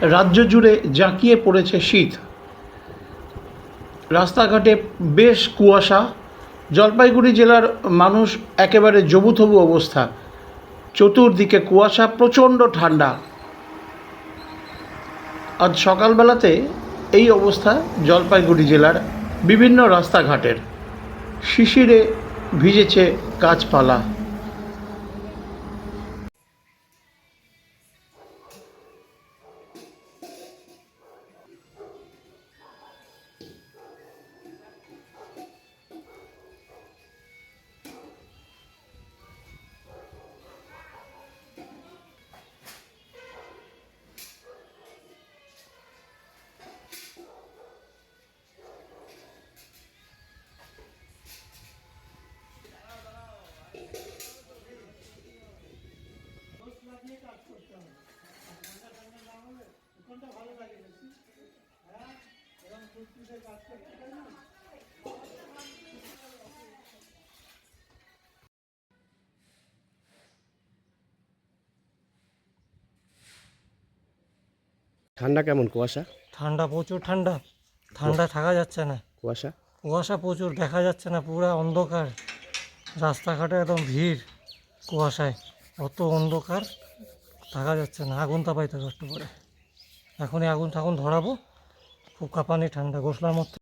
রাজ্য জুড়ে জাঁকিয়ে পড়েছে শীত। রাস্তাঘাটে বেশ কুয়াশা। জলপাইগুড়ি জেলার মানুষ একেবারে জবুথবু অবস্থা। চতুর্দিকে কুয়াশা, প্রচণ্ড ঠান্ডা। আজ সকালবেলাতে এই অবস্থা জলপাইগুড়ি জেলার বিভিন্ন রাস্তাঘাটের। শিশিরে ভিজেছে গাছপালা। ঠান্ডা কেমন কুয়াশা? ঠান্ডা প্রচুর ঠান্ডা। ঠান্ডা থাকা যাচ্ছে না। কুয়াশা? কুয়াশা প্রচুর দেখা যাচ্ছে না পুরো অন্ধকার। রাস্তাঘাটে একদম ভিড় কুয়াশায়। অত অন্ধকার। থাকা যাচ্ছে না, আগুন তাপাইতে একটু পরে। এখনই আগুন ঠাগুন ধরাবো, খুব কাঁপানি, ঠান্ডা গোসলার মধ্যে।